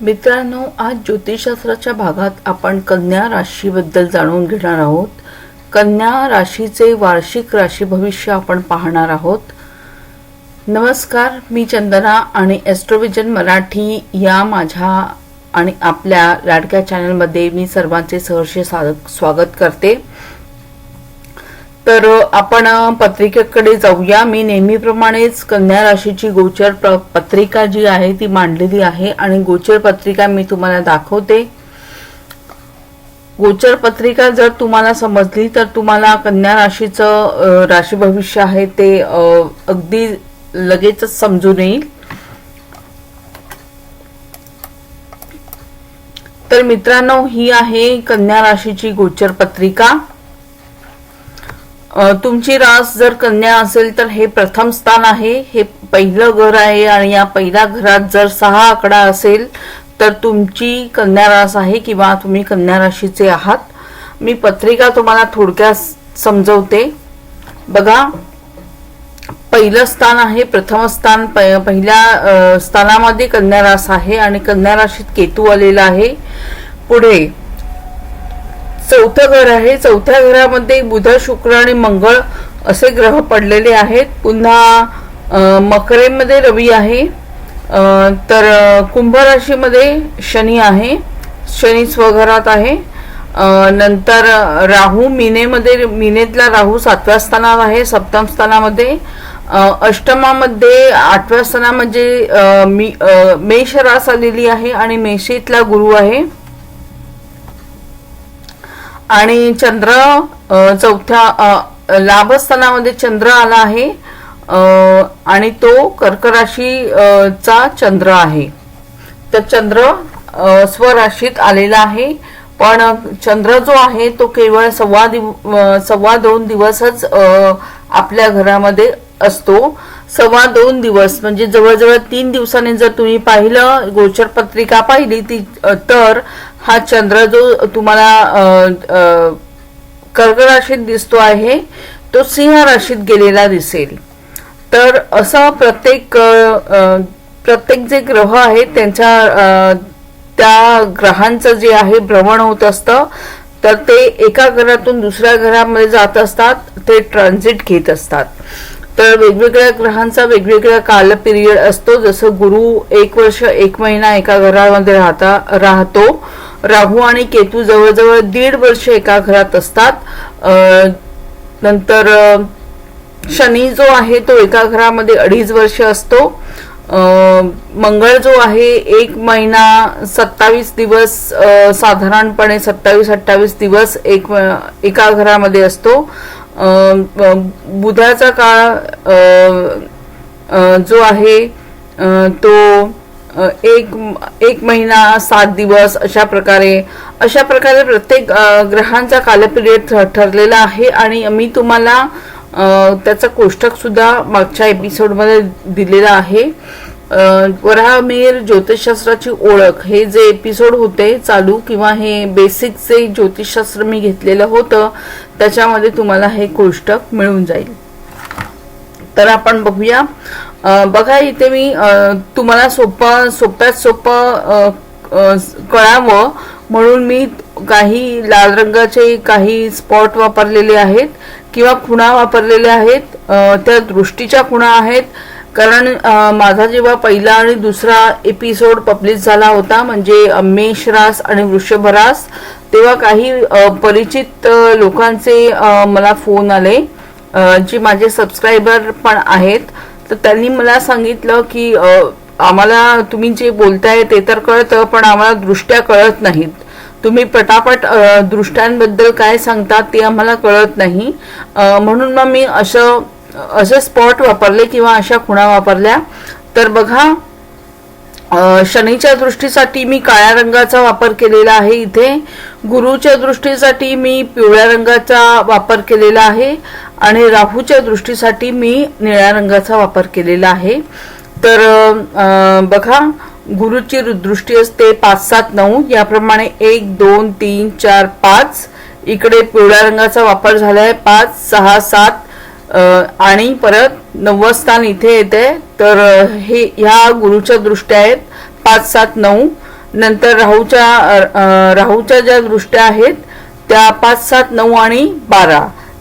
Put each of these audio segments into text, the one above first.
मित्रांनो आज ज्योतिषशास्त्राच्या भागात आपण कन्या राशीबद्दल जाणून घेणार आहोत. कन्या राशीचे वार्षिक राशी भविष्य आपण पाहणार आहोत. नमस्कार मी चंदना आणि एस्ट्रोविजन मराठी या माझ्या आणि आपल्या लाडक्या चॅनलमध्ये मी सर्वांचे सहर्ष स्वागत करते. तर आपण पत्रिकेकडे जाऊया. मी नेहमीप्रमाणेच कन्या राशीची गोचर पत्रिका जी आहे ती मांडलेली आहे आणि गोचर पत्रिका मी तुम्हाला दाखवते. गोचर पत्रिका जर तुम्हाला समजली तर तुम्हाला कन्या राशीचं राशी भविष्य आहे ते अगदी लगेचच समजून येईल. तर मित्रांनो ही आहे कन्या राशीची गोचर पत्रिका. तुमची रास जर कन्या असेल तर हे प्रथम स्थान आहे. हे पहिलं घर आहे आणि या पहिल्या घरात जर सहा आकडा असेल तर तुमची कन्या रास आहे किंवा तुम्ही कन्या राशीचे आहात. मी पत्रिका तुम्हाला थोडक्यात समजवते. बघा पहिलं स्थान आहे प्रथम स्थान प- पहिल्या स्थानामध्ये कन्या रास आहे आणि कन्या राशीत केतू आलेला आहे. पुढे चौथं घर आहे. चौथ्या घरामध्ये बुध शुक्र आणि मंगळ असे ग्रह पडलेले आहेत. पुन्हा मकरेमध्ये रवी आहे. तर कुंभ राशीमध्ये शनी आहे. शनी स्वघरात आहे. नंतर राहू मिनेमध्ये मिनेतला राहू सातव्या स्थानावर आहे सप्तम स्थानामध्ये. अष्टमामध्ये आठव्या स्थानामध्ये मी मेष रास आलेली आहे आणि मेषेतला गुरु आहे. आणि चंद्र चौथ्या लाभस्थानामध्ये चंद्र आला आहे. आणि तो कर्क राशी चा चंद्र आहे. तर चंद्र स्वराशीत आलेला आहे. पण चंद्र जो आहे तो केवळ सव्वा दिव सव्वा दोन दिवसच आपल्या घरामध्ये असतो. सव्वा दोन दिवस म्हणजे जवळजवळ तीन दिवसांनी जर तुम्ही पाहिलं गोचर पत्रिका पाहिली ती तर हा चंद्र जो तुम्हाला कर्क राशीत दिसतो आहे तो सिंह राशीत गेलेला दिसेल. तर असा प्रत्येक प्रत्येक जे ग्रह आहेत त्यांच्या त्या ग्रहांचं जे आहे भ्रमण होत असतं. तर ते एका घरातून दुसऱ्या घरामध्ये जात असतात ते ट्रान्झिट घेत असतात. तर वेगवेगळ्या ग्रहांचा वेगवेगळा काल पिरियड असतो. जसं गुरु एक वर्ष एक महिना एका घरामध्ये राहता राहतो. राहू आणि केतू जवळजवळ दीड वर्ष एका घरात असतात. नंतर शनी जो आहे तो एका घरामध्ये अडीच वर्ष असतो. मंगळ जो आहे एक महिना सत्तावीस दिवस साधारणपणे सत्तावीस अठ्ठावीस दिवस एक एका घरामध्ये असतो. बुधाचा काळ जो आहे तो एक एक महिना सात दिवस अशा प्रकारे अशा प्रकारे प्रत्येक ग्रहांचा कालपिरियड ठ- ठरलेला आहे आणि मी तुम्हाला त्याचा कोष्टक सुद्धा मागच्या एपिसोडमध्ये दिलेला आहे. अ, ज्योतिषशास्त्राची ओळख हे जे एपिसोड होते चालू किंवा हे बेसिक जे ज्योतिषशास्त्र मी घेतलेलं होतं त्याच्यामध्ये तुम्हाला हे कोष्टक मिळून जाईल. तर आपण बघूया. बघा इथे मी तुम्हाला सोपं सोप्यात सोपं कळावं. म्हणून मी काही लाल रंगाचे काही स्पॉट वापरलेले आहेत किंवा खुणा वापरलेल्या आहेत. त्या दृष्टीच्या खुणा आहेत. कारण माझा जेव्हा पहिला आणि दुसरा एपिसोड पब्लिश झाला होता म्हणजे मेषरास मेष रास आणि वृषभरास तेव्हा काही परिचित लोकांचे मला फोन आले जे माझे सबस्क्रायबर पण आहेत. तर त्यांनी मला सांगितलं की आम्हाला तुम्ही जे बोलताय ते तर कळतं पण आम्हाला दृष्ट्या कळत नाहीत. तुम्ही पटापट दृष्ट्यांबद्दल काय सांगतात ते आम्हाला कळत नाही. म्हणून मग मी असं असे स्पॉट वापरले किंवा अशा खुणा वापरल्या. तर बघा शनीच्या दृष्टीसाठी मी काळ्या रंगाचा वापर केलेला आहे इथे. गुरुच्या दृष्टीसाठी मी पिवळ्या रंगाचा वापर केलेला आहे आणि राहूच्या दृष्टीसाठी मी निळ्या रंगाचा वापर केलेला आहे. तर बघा गुरुची दृष्टी असते पाच सात नऊ. याप्रमाणे एक दोन तीन चार पाच. इकडे पिवळ्या रंगाचा वापर झालाय. पाच सहा सात आणि परत नववं स्थान इथे येते तर हे ह्या गुरुच्या दृष्ट्या आहेत पाच सात नऊ. नंतर राहूच्या राहूच्या ज्या दृष्ट्या आहेत त्या पाच सात नऊ आणि बारा.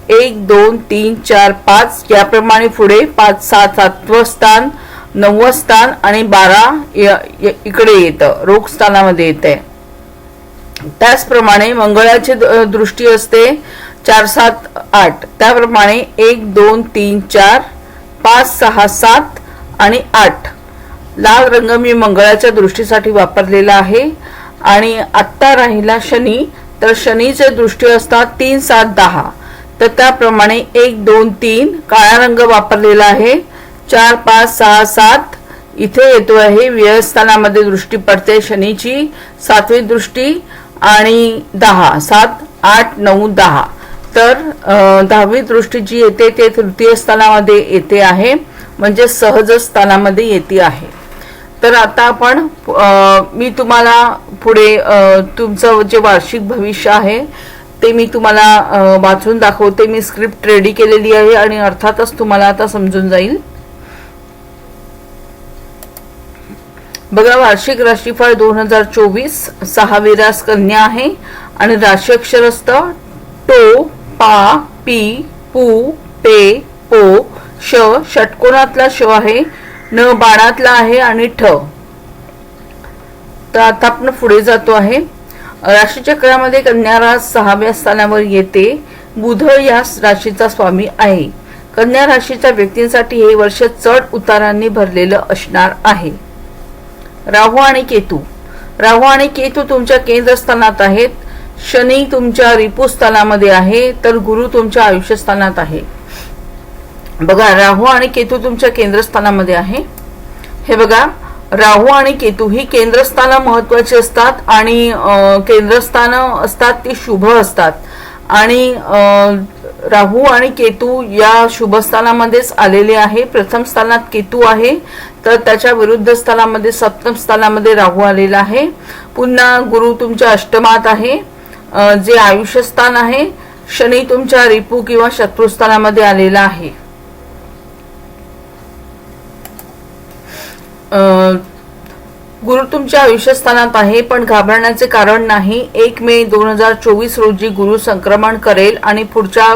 एक दोन तीन चार पाच याप्रमाणे पुढे पाच सात सातवं स्थान नववं स्थान आणि बारा य- इकडे येतं रोग स्थानामध्ये येते त्याचप्रमाणे मंगळाची द- दृष्टी असते चार सात आठ. त्याप्रमाणे एक दोन तीन चार पाच सहा सात आणि आठ. लाल रंग मी मंगळाच्या दृष्टीसाठी वापरलेला आहे. आणि आत्ता राहिला शनी तर शनीचे दृष्टी असतात तीन सात दहा. तर त्याप्रमाणे एक दोन तीन काळा रंग वापरलेला आहे. चार पाच सहा सात. इथे येतो आहे व्ययस्थानामध्ये दृष्टी पडते शनीची सातवी दृष्टी आणि दहा. सात आठ नऊ दहा. तर दहावी दृष्टी जी येते ते तृतीय स्थानामध्ये येते आहे. म्हणजे सहज स्थानामध्ये येते आहे. तर आता आपण मी तुम्हाला पुढे तुमचं जे वार्षिक भविष्य आहे ते मी तुम्हाला वाचून दाखवते. मी स्क्रिप्ट रेडी केलेली आहे आणि अर्थातच तुम्हाला आता समजून जाईल. बघा वार्षिक राशीफळ दोन हजार चोवीस सहा विरास कन्या आहे आणि राशी अक्षर असतं टो पा पी पू पे पो श षटकोणातला श आहे. न बाणातला आहे आणि ठ. तर आता आपण पुढे जातो आहे. राशीचक्रामध्ये कन्या रास सहाव्या स्थानावर येते. बुध या राशीचा स्वामी आहे. कन्या राशीच्या व्यक्तींसाठी हे वर्ष चढ उतारांनी भरलेलं असणार आहे. राहू आणि केतू. राहू आणि केतू तुमच्या केंद्रस्थानात आहेत. शनी तुमच्या रिपू स्थानामध्ये आहे. तर गुरु तुमच्या आयुष्य स्थानात आहे. बघा राहू आणि केतू तुमच्या केंद्रस्थानामध्ये आहे. हे बघा राहू आणि केतू ही केंद्रस्थानं महत्वाची असतात आणि केंद्रस्थानं असतात ती शुभ असतात. आणि राहू आणि केतू या शुभस्थानामध्येच आलेले आहे. प्रथम स्थानात केतू आहे तर त्याच्या विरुद्ध स्थानामध्ये सप्तम स्थानामध्ये राहू आलेला आहे. पुन्हा गुरु तुमच्या अष्टमात आहे जे आयुष्यस्थान आहे शनी तुमच्या रिपू किंवा शत्रुस्थानामध्ये आलेला आहे. गुरु तुमच्या आयुष्यस्थानात आहे पण घाबरण्याचे कारण नाही. एक मे दोन हजार चोवीस रोजी गुरु संक्रमण करेल आणि पुढच्या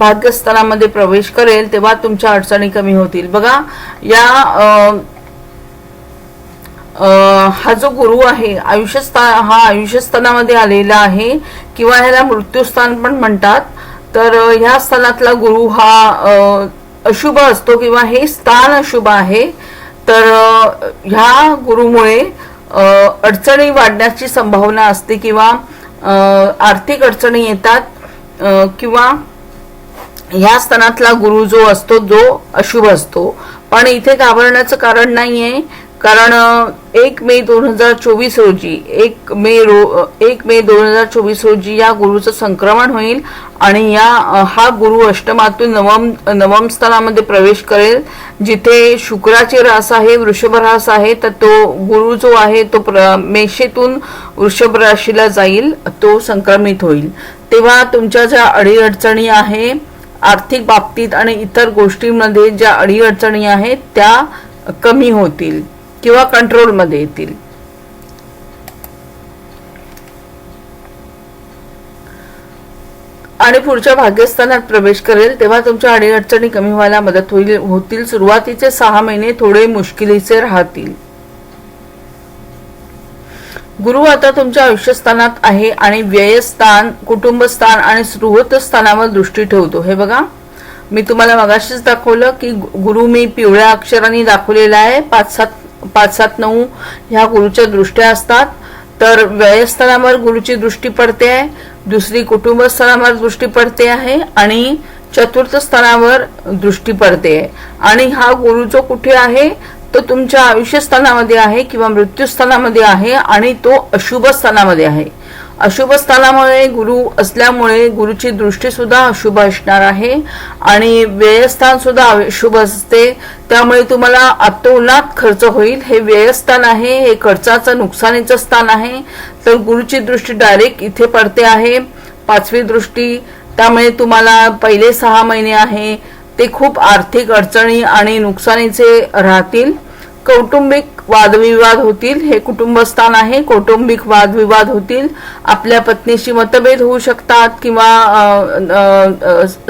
भाग्यस्थानामध्ये प्रवेश करेल तेव्हा तुमच्या अडचणी कमी होतील. बघा या आ, आ, हा जो गुरु आहे आयुष्यस्थान हा आयुष्यस्थानामध्ये आलेला आहे किंवा ह्याला मृत्यूस्थान पण म्हणतात तर ह्या स्थानातला गुरु हा अशुभ असतो किंवा हे स्थान अशुभ आहे. तर ह्या गुरुमुळे अं, अडचणी वाढण्याची संभावना असते किंवा अं, आर्थिक अडचणी येतात किंवा ह्या स्तनातला गुरु जो असतो जो अशुभ असतो. पण इथे घाबरण्याचं कारण नाहीये. कारण एक मे दोन हजार चोवीस रोजी एक मे रो एक मे दोन हजार चोवीस रोजी या गुरुचं संक्रमण होईल आणि या हा गुरु अष्टमातून नवम नवम स्थानामध्ये प्रवेश करेल जिथे शुक्राची रास आहे वृषभ रास आहे तर तो गुरु जो आहे तो प्र मेषेतून वृषभ राशीला जाईल तो संक्रमित होईल. तेव्हा तुमच्या ज्या अडीअडचणी आहे आर्थिक बाबतीत आणि इतर गोष्टींमध्ये ज्या अडीअडचणी आहेत त्या कमी होतील. किंवा कंट्रोलमध्ये येतील. आणि पुढच्या भाग्यस्थानात प्रवेश करेल तेव्हा तुमच्या अडीअडचणी कमी व्हायला मदत होईल. होतील सुरुवातीचे सहा महिने थोडे मुश्किलीचे राहतील. गुरु आता तुमच्या आयुष्यस्थानात आहे आणि व्ययस्थान कुटुंबस्थान आणि सुहृत स्थानावर दृष्टी ठेवतो. हे बघा मी तुम्हाला मगाशीच दाखवलं की गुरु मी पिवळ्या अक्षरांनी दाखवलेला आहे. पाच सात पाच सात नऊ ह्या गुरुच्या दृष्ट्या असतात. तर व्ययस्थानावर गुरुची दृष्टी पडते आहे दुसरी कुटुंब स्थानावर दृष्टी पडते आहे आणि चतुर्थ स्थानावर दृष्टी पडते. आहे आणि हा गुरु जो कुठे आहे तो तुमच्या आयुष्य स्थानामध्ये आहे किंवा मृत्यू स्थानामध्ये आहे आणि तो अशुभ स्थानामध्ये आहे. अशुभ स्थानामुळे गुरु असल्यामुळे गुरुची दृष्टी सुद्धा अशुभ असणार आहे. आणि व्ययस्थान सुद्धा अशुभ असते. त्यामुळे तुम्हाला अतोनात खर्च होईल. हे व्ययस्थान आहे हे खर्चाचं नुकसानीचं स्थान आहे. तर गुरुची दृष्टी डायरेक्ट इथे पडते आहे. पाचवी दृष्टी त्यामुळे तुम्हाला पहिले सहा महिने आहे. ते खूप आर्थिक अडचणी आणि नुकसानीचे राहतील. कौटुंबिक वादविवाद होतील हे कुटुंबस्थान आहे कौटुंबिक वादविवाद होतील. आपल्या पत्नीशी मतभेद होऊ शकतात किंवा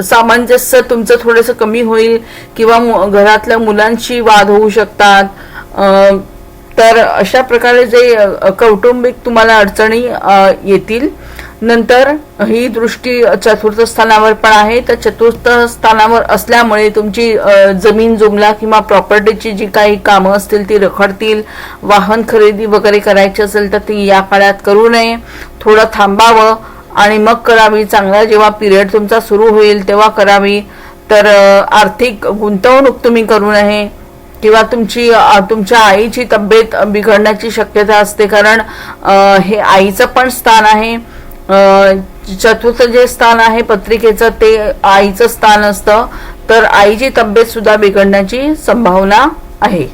सामंजस्य तुमचं थोडंसं कमी होईल किंवा घरातल्या मुलांशी वाद होऊ शकतात. तर अशा प्रकारे जे कौटुंबिक तुम्हाला अडचणी येतील. नंतर ही दृष्टी चतुर्थ स्थानावर पण आहे. तर चतुर्थ स्थानावर असल्यामुळे तुमची जमीन जुमला किंवा प्रॉपर्टीची जी काही कामं असतील ती रखडतील. वाहन खरेदी वगैरे करायची असेल तर ती या काळात करू नये. थोडं थांबावं आणि मग करावी. चांगला जेव्हा पिरियड तुमचा सुरू होईल तेव्हा करावी. तर आर्थिक गुंतवणूक तुम्ही करू नये. किंवा तुमची तुमच्या आईची तब्येत बिघडण्याची शक्यता असते. कारण हे आईचं पण स्थान आहे. चतुर्थ जे स्थान आहे पत्रिकेचं ते आईचं स्थान असतं. तर आईची तब्येत सुद्धा बिघडण्याची संभावना आहे.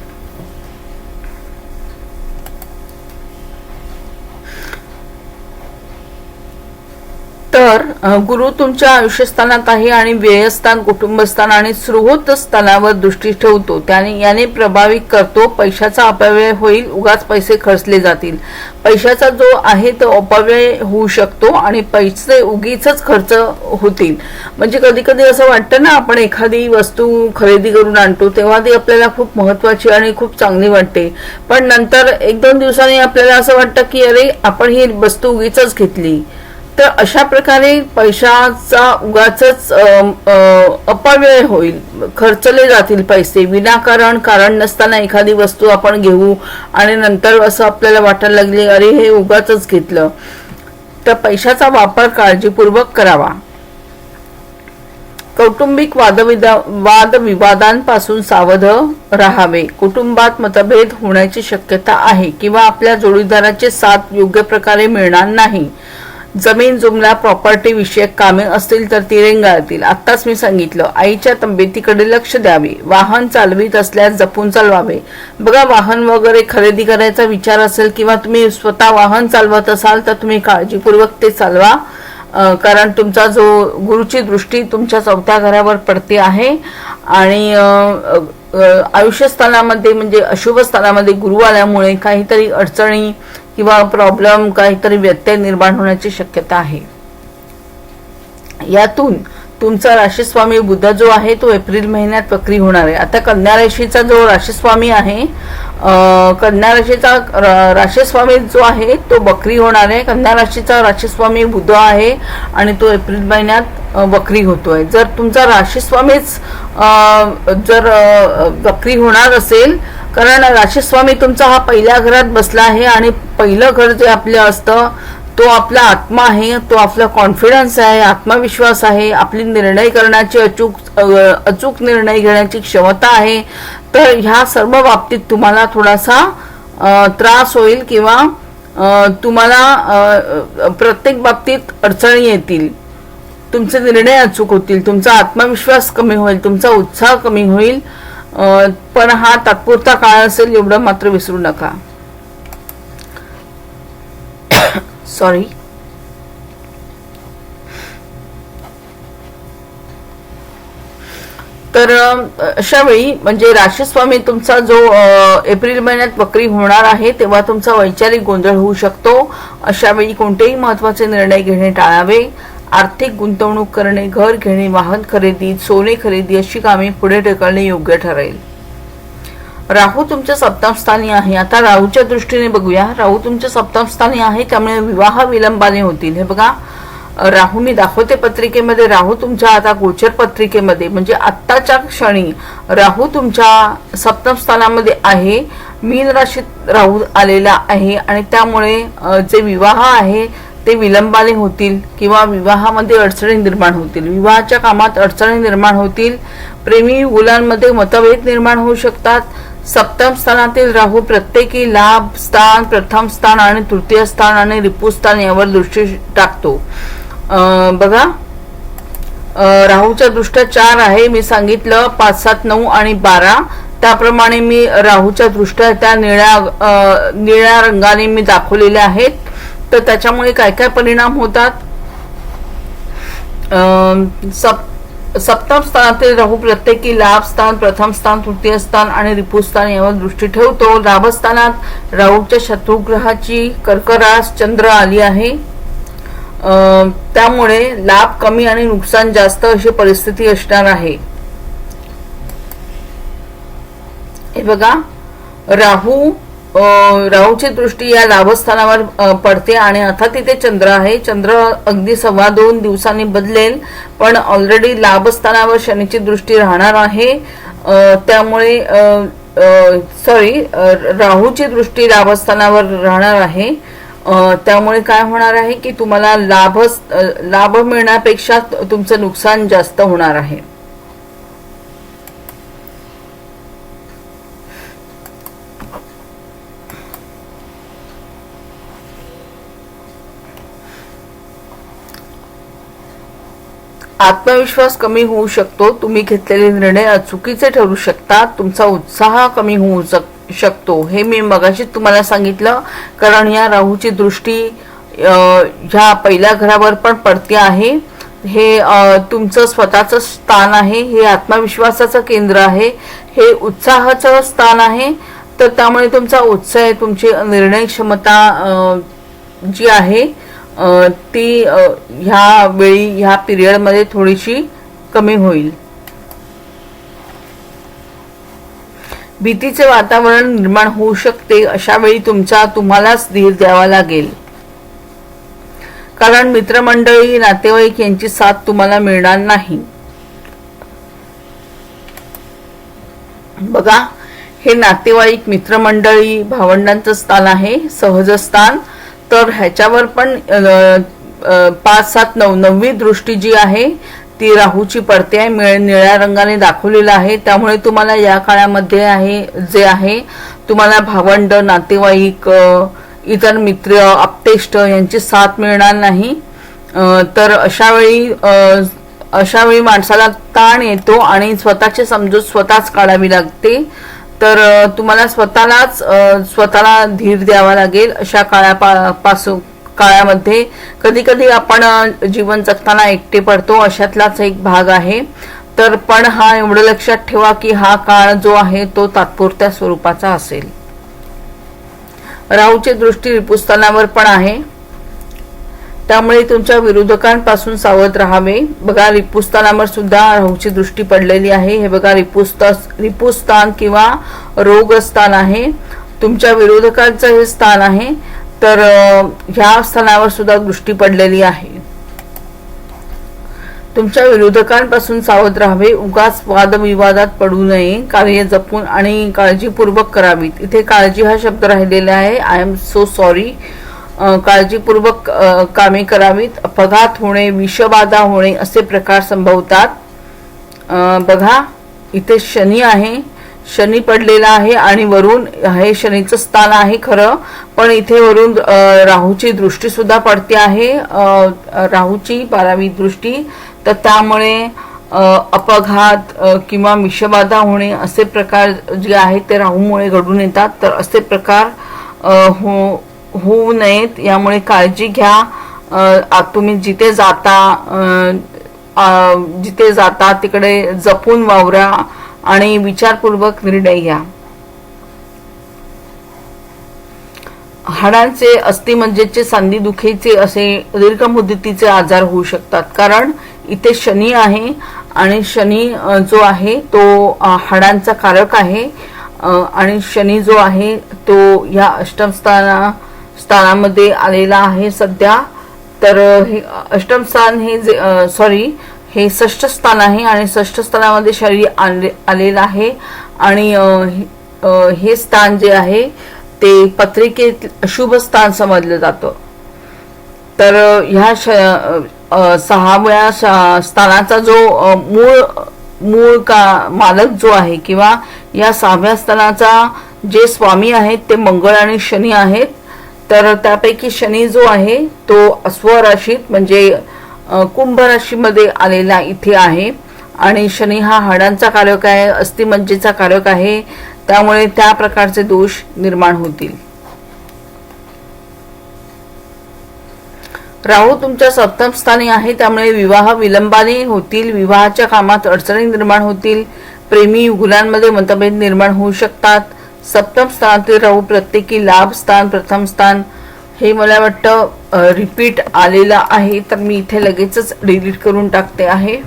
तर गुरु तुमच्या आयुष्यस्थानात आहे आणि व्ययस्थान कुटुंबस्थान आणि सुहृत स्थानावर दृष्टी ठेवतो. त्याने याने प्रभावित करतो. पैशाचा अपव्यय होईल. उगाच पैसे खर्चले जातील. पैशाचा जो आहे तो अपव्यय होऊ शकतो आणि पैसे उगीच खर्च होतील. म्हणजे कधी कधी असं वाटतं ना आपण एखादी वस्तू खरेदी करून आणतो तेव्हा ती आपल्याला खूप महत्वाची आणि खूप चांगली वाटते. पण नंतर एक दोन दिवसांनी आपल्याला असं वाटतं की अरे आपण ही वस्तू उगीच घेतली. तर अशा प्रकारे पैशाचा उगाच अपव्यय होईल. खर्चले जातील पैसे. विनाकारण कारण नसताना एखादी वस्तू आपण घेऊ आणि नंतर असं आपल्याला वाटायला लागले अरे हे उगाच घेतलं. तर पैशाचा वापर काळजीपूर्वक करावा. कौटुंबिक वादविदा वादविवादांपासून सावध राहावे. कुटुंबात मतभेद होण्याची शक्यता आहे किंवा आपल्या जोडीदाराचे साथ योग्य प्रकारे मिळणार नाही. जमीन जुमला प्रॉपर्टी विषयक कामे असतील तर ती रेंगाळतील. आत्ताच मी सांगितलं आईच्या तब्येतीकडे लक्ष द्यावे. वाहन चालवीत असल्यास जपून चालवावे. बघा वाहन वगैरे खरेदी करायचा विचार असेल किंवा तुम्ही स्वतः वाहन चालवत असाल तर तुम्ही काळजीपूर्वक ते चालवा. कारण तुमचा जो गुरुची दृष्टी तुमच्या चौथ्या घरावर पडते आहे. आणि आयुष्य स्थानामध्ये म्हणजे अशुभ स्थानामध्ये गुरु आल्यामुळे काहीतरी अडचणी किंवा प्रॉब्लेम काहीतरी व्यत्यय निर्माण होण्याची शक्यता आहे. यातून तुमचा राशीस्वामी बुद्ध जो आहे तो एप्रिल महिन्यात वक्री होणार आहे. आता कन्या राशीचा जो राशीस्वामी आहे कन्या राशीचा राशीस्वामी जो आहे तो बकरी होणार आहे. कन्या राशीचा राशीस्वामी बुध आहे आणि तो एप्रिल महिन्यात वक्री होतोय. जर तुमचा राशीस्वामीच जर बकरी वक्री होणार असेल कारण राशीस्वामी तुमचा हा पहिल्या घरात बसला आहे आणि पहिलं घर जे आपलं असतं तो आपला आत्मा आहे तो आपला कॉन्फिडन्स आहे आत्मविश्वास आहे आपली निर्णय करण्याची अचूक अचूक निर्णय घेण्याची क्षमता आहे. तर ह्या सर्व बाबतीत तुम्हाला थोडासा त्रास होईल किंवा तुम्हाला प्रत्येक बाबतीत अडचणी येतील. तुमचे निर्णय अचूक होतील तुमचा आत्मविश्वास कमी होईल तुमचा उत्साह कमी होईल. पण हा तात्पुरता काळ असेल एवढं मात्र विसरू नका. सॉरी तर अशा वेळी म्हणजे राशीस्वामी तुमचा जो एप्रिल महिन्यात वक्री होणार आहे तेव्हा तुमचा वैचारिक गोंधळ होऊ शकतो. अशा वेळी कोणतेही महत्त्वाचे निर्णय घेणे टाळावे. आर्थिक गुंतवणूक करणे घर घेणे वाहन खरेदी सोने खरेदी अशी कामे पुढे ढकलणे योग्य ठरेल. राहू तुमच्या सप्तम स्थानी आहे. आता राहूच्या दृष्टीने बघूया. राहू तुमच्या सप्तम स्थानी आहे त्यामुळे विवाह विलंबाने होतील. हे बघा राहू मी दाखवते पत्रिकेमध्ये. राहू तुमच्या आता गोचर पत्रिकेमध्ये. म्हणजे आत्ताच्या क्षणी राहू तुमच्या सप्तम स्थानामध्ये आहे. मीन राशीत राहू आलेला आहे आणि त्यामुळे जे विवाह आहे ते विलंबाने होतील किंवा विवाहामध्ये अडचणी निर्माण होतील. विवाहाच्या कामात अडचणी निर्माण होतील. प्रेमी मुलांमध्ये मतभेद निर्माण होऊ शकतात. सप्तम स्थानातील राहू प्रत्येकी लाभ स्थान प्रथम स्थान आणि तृतीय स्थान आणि रिपू स्थान यावर दृष्टी टाकतो. बघा. राहूच्या दृष्ट्या चार आहे. मी सांगितलं पाच सात नऊ आणि बारा. त्याप्रमाणे मी राहूच्या दृष्ट्या त्या निळ्या निळ्या रंगाने मी दाखवलेल्या आहेत. तर त्याच्यामुळे काय काय परिणाम होतात? सप सप्तम स्थानातील राहू प्रत्येकी लाभ स्थान प्रथम स्थान तृतीय स्थान आणि रिपू स्थान यावर दृष्टी ठेवतो. लाभस्थानात राहूच्या शत्रुग्रहाची कर्करास चंद्र आली आहे. त्यामुळे लाभ कमी आणि नुकसान जास्त अशी परिस्थिती असणार आहे. हे बघा. राहू राहूची दृष्टी या लाभस्थानावर पडते आणि आता तिथे चंद्र आहे. चंद्र अगदी सव्वा दोन दिवसांनी बदलेल पण ऑलरेडी लाभस्थानावर शनीची दृष्टी राहणार आहे. त्यामुळे सॉरी राहूची दृष्टी लाभस्थानावर राहणार आहे. त्यामुळे काय होणार आहे की तुम्हाला लाभ लाभ मिळण्यापेक्षा तुमचं नुकसान जास्त होणार आहे. आत्मविश्वास कमी होऊ शकतो. तुम्ही घेतलेले निर्णय चुकीचे ठरू शकतात. तुमचा उत्साह कमी होऊ शक- शकतो. हे मी मगाशी तुम्हाला सांगितलं. कारण या राहूची दृष्टी ह्या पहिल्या घरावर पण पडते आहे. हे तुमचं स्वतःचं स्थान आहे. हे आत्मविश्वासाचं केंद्र आहे. हे उत्साहाचं स्थान आहे. तर त्यामुळे तुमचा उत्साह तुमची निर्णय क्षमता जी आहे ती ह्या वेळी ह्या पिरियडमध्ये थोडीशी कमी होईल. भीतीचे वातावरण निर्माण होऊ शकते अशा वेळी तुमचा तुम्हालाच धीर द्यावा लागेल. कारण मित्रमंडळी नातेवाईक यांची साथ तुम्हाला मिळणार नाही. बघा हे नातेवाईक मित्रमंडळी भावंडांचं स्थान आहे सहज स्थान तर ह्याच्यावर पण पाच सात नऊ नववी दृष्टी जी आहे ती राहूची पडते आहे. निळ्या रंगाने दाखवलेलं आहे. त्यामुळे तुम्हाला या काळामध्ये आहे जे आहे तुम्हाला भावंड नातेवाईक इतर मित्र आप्तेष्ट यांची साथ मिळणार नाही. तर अशा वेळी अशा वेळी माणसाला ताण येतो आणि स्वतःची समजूत स्वतःच काढावी लागते. तर तुम्हाला स्वतःलाच स्वतःला धीर द्यावा लागेल अशा काळापासून काळामध्ये. कधी कधी आपण जीवन जगताना एकटे पडतो अशातलाच एक भाग आहे. तर पण हा एवढं लक्षात ठेवा की हा काळ जो आहे तो तात्पुरत्या स्वरूपाचा असेल. राहूची दृष्टी रिपुस्थानावर पण आहे. त्यामुळे तुमच्या विरोधकांपासून सावध राहावे. बघा रिपुस्तानावर सुद्धा राहूची दृष्टी पडलेली आहे. हे बघा रिपुस्ता रिपुस्तान किंवा रोगस्थान आहे. तुमच्या विरोधकांचं हे स्थान आहे. तर ह्या स्थानावर सुद्धा दृष्टी पडलेली आहे. तुमच्या विरोधकांपासून सावध राहावे. उगाच वादविवादात पडू नये. कार्य जपून आणि काळजीपूर्वक करावीत. इथे काळजी हा शब्द राहिलेला आहे. आय एम सो सॉरी काळजीपूर्वक कामे करावीत. अपघात होणे विषबाधा होणे असे प्रकार संभवतात. बघा इथे शनी आहे. शनी पडलेला आहे आणि वरून हे शनीचं स्थान आहे खरं. पण इथे वरून राहूची दृष्टी सुद्धा पडते आहे. राहूची बारावी दृष्टी. तर त्यामुळे अपघात किंवा विषबाधा होणे असे प्रकार जे आहेत ते राहूमुळे घडून येतात. तर असे प्रकार हो होऊ नयेत यामुळे काळजी घ्या. तुम्ही जिथे जाता जिथे जाता तिकडे जपून वावरा आणि विचारपूर्वक निर्णय घ्या. हाडांचे अस्थिमज्जेचे सांधीदुखीचे असे दीर्घ मुदतीचे आजार होऊ शकतात. कारण इथे शनी आहे आणि शनी जो आहे तो हाडांचा कारक आहे. आणि शनी जो आहे तो या अष्टमस्थाना स्थानामध्ये आलेला आहे सध्या. तर हे अष्टम स्थान हे जे सॉरी हे षष्ठ स्थान आहे आणि षष्ठ स्थानामध्ये शरीर आले आलेलं आहे. आणि हे- स्थान जे आहे ते पत्रिकेत अशुभ स्थान समजलं जातं. तर ह्या श अ, सहाव्या स्थानाचा जो मूळ मूळ का मालक जो आहे किंवा या सहाव्या स्थानाचा जे स्वामी आहेत ते मंगळ आणि शनी आहेत. तर त्यापैकी शनी जो आहे तो स्वराशीत म्हणजे कुंभ राशीमध्ये आलेला इथे आहे. आणि शनी हा हाडांचा कारक आहे अस्थिमज्जेचा कारक आहे. त्यामुळे त्या प्रकारचे दोष निर्माण होतील. राहू तुमच्या सप्तम स्थानी आहे त्यामुळे विवाह विलंबाने होतील. विवाहाच्या कामात अडचणी निर्माण होतील. प्रेमी युगुलांमध्ये मतभेद निर्माण होऊ शकतात. सप्तम स्थानातील राहू प्रत्येकी लाभ स्थान प्रथम स्थान हे मला वाटतं रिपीट आलेलं आहे. तर मी इथे लगेचच डिलीट करून टाकते आहे.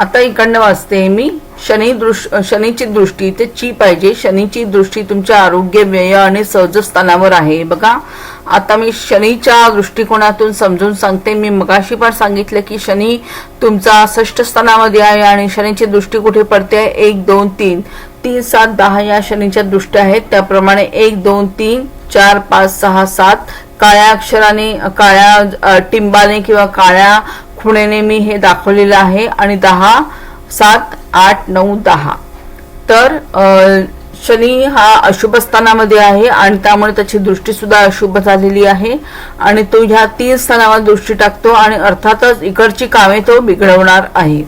आता इकडनं वाचते मी. शनी दृष्ट शनीची दृष्टी ते ची पाहिजे. शनीची दृष्टी तुमच्या आरोग्य व्यय आणि सहज स्थानावर आहे. बघा आता मी शनीच्या दृष्टिकोनातून समजून सांगते. मी मगाशी पण सांगितलं की शनी तुमचा षष्ठ स्थानामध्ये आहे आणि शनीची दृष्टी कुठे पडते? एक दोन तीन. तीन सात दहा या शनीच्या दृष्ट्या आहेत. त्याप्रमाणे एक दोन तीन चार पाच सहा सात. काळ्या अक्षराने काळ्या टिंबाने किंवा काळ्या खुणेने मी हे दाखवलेलं आहे. आणि दहा सात आठ नऊ दहा. तर शनी हा अशुभ स्थानामध्ये आहे आणि त्यामुळे त्याची दृष्टी सुद्धा अशुभ झालेली आहे. आणि तो ह्या तीन स्थानावर दृष्टी टाकतो आणि अर्थातच इकडची कामे तो बिघडवणार आहे.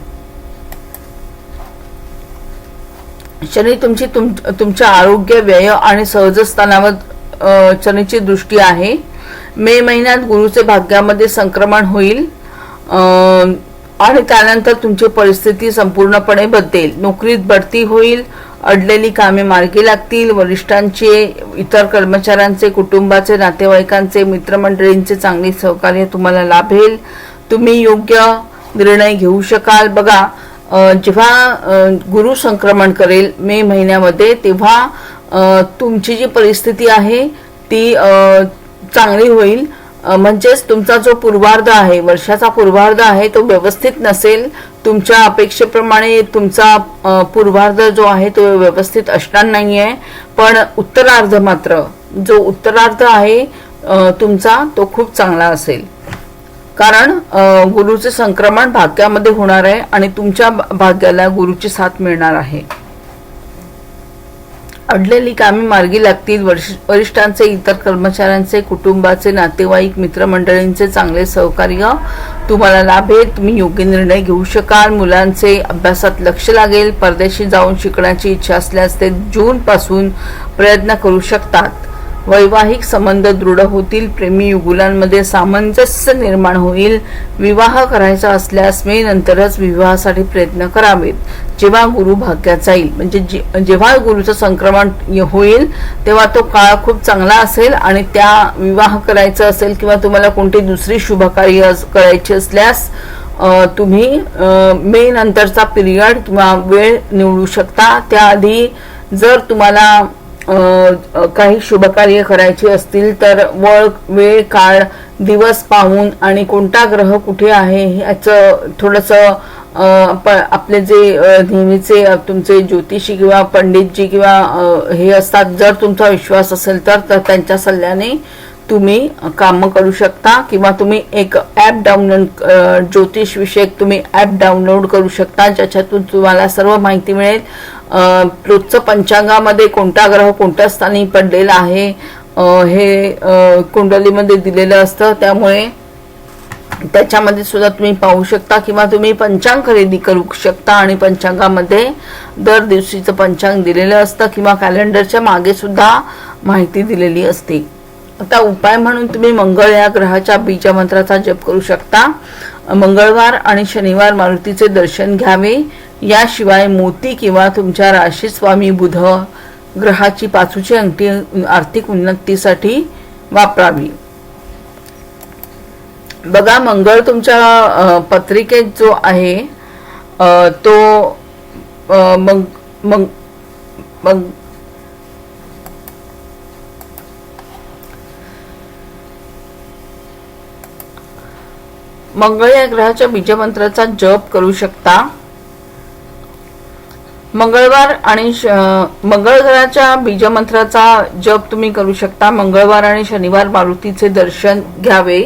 शनी तुमची तुम तुमच्या आरोग्य व्यय आणि सहज स्थानावर शनीची दृष्टी आहे. मे महिन्यात गुरुचे भाग्यामध्ये संक्रमण होईल. आणि त्यानंतर तुमची परिस्थिती संपूर्णपणे बदलेल. नोकरीत बढती होईल अडलेली कामे मार्गी लागतील वरिष्ठांचे इतर कर्मचाऱ्यांचे कुटुंबाचे नातेवाईकांचे मित्रमंडळींचे चांगले सहकार्य तुम्हाला लाभेल. तुम्ही योग्य निर्णय घेऊ शकाल. बघा जेव्हा गुरु संक्रमण करेल मे महिन्यामध्ये तेव्हा तुमची जी परिस्थिती आहे ती चांगली होईल. म्हणजेच तुमचा जो पूर्वार्ध आहे वर्षाचा पूर्वार्ध आहे तो व्यवस्थित नसेल तुमच्या अपेक्षेप्रमाणे तुमचा पूर्वार्ध जो आहे तो व्यवस्थित असणार नाही आहे पण उत्तरार्ध मात्र जो उत्तरार्ध आहे तुमचा तो खूप चांगला असेल. कारण गुरुचे संक्रमण भाग्यामध्ये होणार आहे आणि तुमच्या भाग्याला गुरुची साथ मिळणार आहे. अडलेली कामे मार्गी लागतील. वरिष्ठांचे इतर कर्मचाऱ्यांचे कुटुंबाचे नातेवाईक मित्रमंडळींचे चांगले सहकार्य. तुम्हाला लाभेल तुम्ही योग्य निर्णय घेऊ शकाल. मुलांचे अभ्यासात लक्ष लागेल. परदेशी जाऊन शिकण्याची इच्छा असल्यास ते जूनपासून प्रयत्न करू शकतात. वैवाहिक संबंध दृढ होतील प्रेमी युगुलांमध्ये सामंजस्य निर्माण होईल. विवाह करायचा असल्यास मे नंतरच विवाहासाठी प्रयत्न करावेत. जेव्हा गुरु भाग्यात जाईल म्हणजे जे- जेव्हा गुरुचं संक्रमण होईल तेव्हा तो काळ खूप चांगला असेल आणि त्या विवाह करायचा असेल किंवा तुम्हाला कोणती दुसरी शुभकार्य अस- करायची असल्यास तुम्ही मे नंतरचा पिरियड किंवा वेळ निवडू शकता. त्याआधी जर तुम्हाला काही शुभकार्य करायची असतील तर वळ वेळ काळ दिवस पाहून आणि कोणता ग्रह कुठे आहे ह्याचं थोडंसं आपले जे नेहमीचे तुमचे ज्योतिषी किंवा पंडितजी किंवा हे असतात जर तुमचा विश्वास असेल तर त्यांच्या सल्ल्याने तुम्ही कामं करू शकता किंवा तुम्ही एक ॲप डाउनलोड ज्योतिष विषयक तुम्ही ॲप डाउनलोड करू शकता ज्याच्यातून तुम्हाला सर्व माहिती मिळेल. रोजचं पंचांगामध्ये कोणता ग्रह कोणत्या स्थानी पडलेला आहे हे कुंडलीमध्ये दिलेलं असतं. त्यामुळे त्याच्यामध्ये सुद्धा तुम्ही पाहू शकता किंवा तुम्ही पंचांग खरेदी करू शकता आणि पंचांगामध्ये दर दिवशीचं पंचांग दिलेलं असतं किंवा कॅलेंडरच्या मागे सुद्धा माहिती दिलेली असते. आता उपाय म्हणून तुम्ही मंगळ या ग्रहाच्या बीजमंत्राचा जप करू शकता. मंगळवार आणि शनिवार मारुतीचे दर्शन घ्यावे. याशिवाय मोती किंवा तुमच्या राशी स्वामी बुध ग्रहाची पाचूची अंगठी आर्थिक उन्नतीसाठी वापरावी. बघा मंगळ तुमच्या पत्रिकेत जो आहे तो मग मग मग मंगळ या ग्रहाच्या बीजमंत्राचा जप करू शकता. मंगळवार आणि श- मंगळ ग्रहाच्या बीजमंत्राचा जप तुम्ही करू शकता. मंगळवार आणि शनिवार मारुतीचे दर्शन घ्यावे.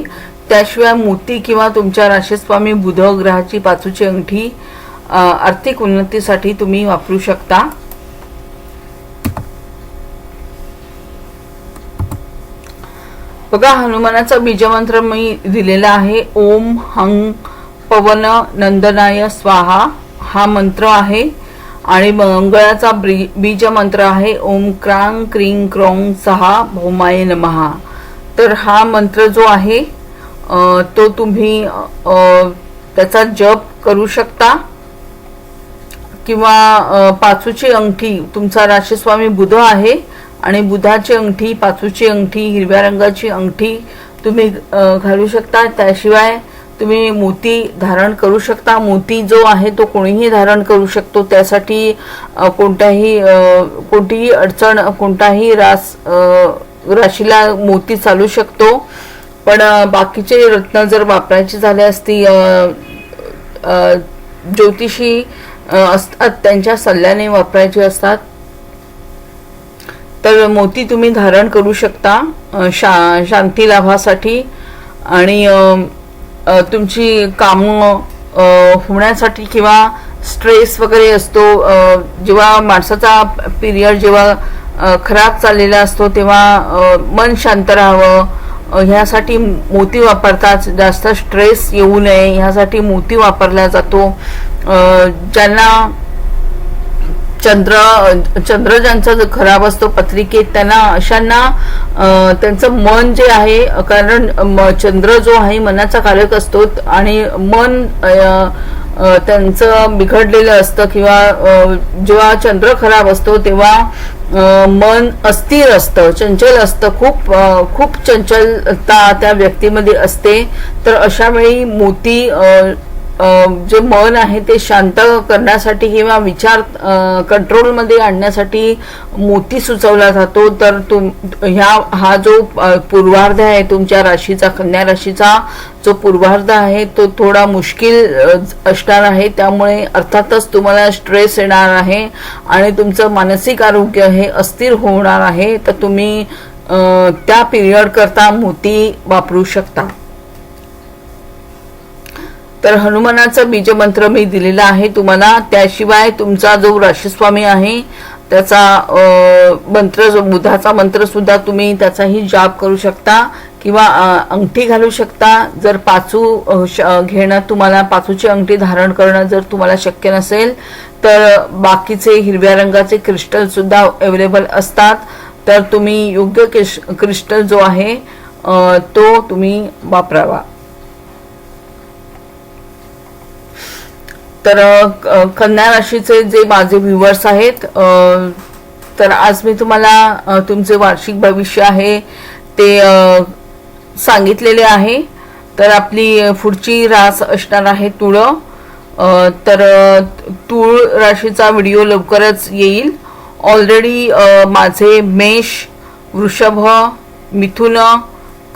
त्याशिवाय मोती किंवा तुमच्या राशीस्वामी बुध ग्रहाची पाचूची अंगठी आर्थिक उन्नतीसाठी तुम्ही वापरू शकता. बघा हनुमानाचा बीजमंत्र मी दिलेला आहे. ओम हंग पवन नंदनाय स्वाहा. हा मंत्र आहे. आणि मंगळाचा बीज मंत्र आहे. ओम क्रांग क्रीं क्रोंग सहा भौमाय नमहा तर हा मंत्र जो आहे तो तुम्ही त्याचा जप करू शकता. किंवा पाचूची अंगठी तुमचा राशीस्वामी बुध आहे. आणि बुधाची अंगठी पाचूची अंगठी हिरव्या रंगाची अंगठी तुम्ही घालू शकता. त्याशिवाय तुम्ही मोती धारण करू शकता. मोती जो आहे तो कोणीही धारण करू शकतो. त्यासाठी कोणताही कोणत्याही कोणतीही अडचण कोणताही रास राशीला मोती चालू शकतो. पण बाकीचे रत्न जर वापरायचे झाले असती ज्योतिषी असतात त्यांच्या सल्ल्याने वापरायचे असतात. तर मोती तुम्ही धारण करू शकता शा शांती लाभासाठी. आणि तुमची कामं होण्यासाठी किंवा स्ट्रेस वगैरे असतो जेव्हा माणसाचा पिरियड जेव्हा खराब चाललेला असतो तेव्हा मन शांत राहावं. ह्यासाठी मोती वापरतात. जास्त स्ट्रेस येऊ नये. ह्यासाठी मोती वापरला जातो. ज्यांना चंद्र चंद्र ज्यांचा जो खराब असतो पत्रिकेत त्यांना अशांना त्यांचं मन जे आहे कारण म- चंद्र जो आहे मनाचा कारक असतो आणि मन त्यांचं बिघडलेलं असतं किंवा जेव्हा चंद्र खराब असतो तेव्हा मन अस्थिर असतं चंचल असतं खूप खूप चंचलता त्या व्यक्तीमध्ये असते. तर अशा वेळी मोती जे मन आहे ते शांत करण्यासाठी किंवा विचार कंट्रोलमध्ये आणण्यासाठी मोती सुचवला जातो. तर तुम ह्या हा जो पूर्वार्ध आहे तुमच्या राशीचा कन्या राशीचा जो पूर्वार्ध आहे तो थोडा मुश्किल असणार आहे. त्यामुळे अर्थातच तुम्हाला स्ट्रेस येणार आहे आणि तुमचं मानसिक आरोग्य हे अस्थिर होणार आहे. तर तुम्ही त्या पिरियड करता मोती वापरू शकता. तर हनुमानाचा बीजमंत्र मी दिलेला आहे. तुम्हाला त्याशिवाय तुमचा जो राशीस्वामी आहे त्याचा मंत्र जो बुधाचा मंत्र सुद्धा तुम्ही त्याचाही जाप करू शकता किंवा अंगठी घालू शकता. जर पाचू श- घेणं तुम्हाला पाचूची अंगठी धारण करणं जर तुम्हाला शक्य नसेल तर बाकीचे हिरव्या रंगाचे क्रिस्टल सुद्धा अवेलेबल असतात. तर तुम्ही योग्य क्रिश- क्रिस्टल जो आहे तो तुम्ही वापरावा. तर कन्या राशीचे जे माझे व्ह्युअर्स आहेत तर आज मी तुम्हाला तुमचे वार्षिक भविष्य आहे ते सांगितलेले आहे. तर आपली पुढची रास असणार आहे तुळ. तर तूळ राशीचा व्हिडिओ लवकरच येईल. ऑलरेडी माझे मेष वृषभ मिथुन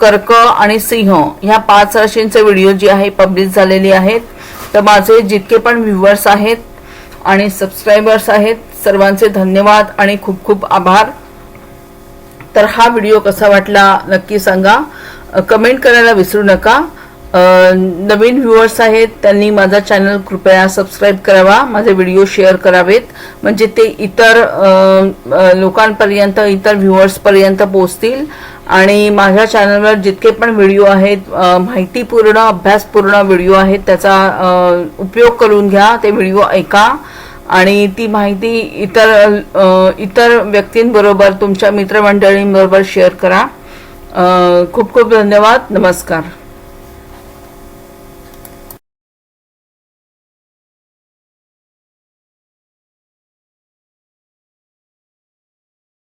कर्क आणि सिंह ह्या पाच राशींचे व्हिडिओ जे आहे पब्लिश झालेले आहेत. तर माझे जितके पण व्ह्युअर्स आहेत आणि सबस्क्रायबर्स आहेत सर्वांचे धन्यवाद आणि खूप खूप आभार. तर हा व्हिडिओ कसा वाटला नक्की सांगा. कमेंट करायला विसरू नका. नवीन व्ह्युअर्स आहेत त्यांनी माझा चॅनल कृपया सबस्क्राईब करावा माझे व्हिडिओ शेअर करावेत. म्हणजे ते इतर लोकांपर्यंत इतर व्ह्युअर्सपर्यंत पोहोचतील. आणि माझ्या चॅनलवर जितके पण व्हिडिओ आहेत माहितीपूर्ण अभ्यासपूर्ण व्हिडिओ आहेत त्याचा उपयोग करून घ्या ते व्हिडिओ ऐका. आणि ती माहिती इतर इतर व्यक्तींबरोबर तुमच्या मित्रमंडळींबरोबर शेअर करा. खूप खूप धन्यवाद नमस्कार.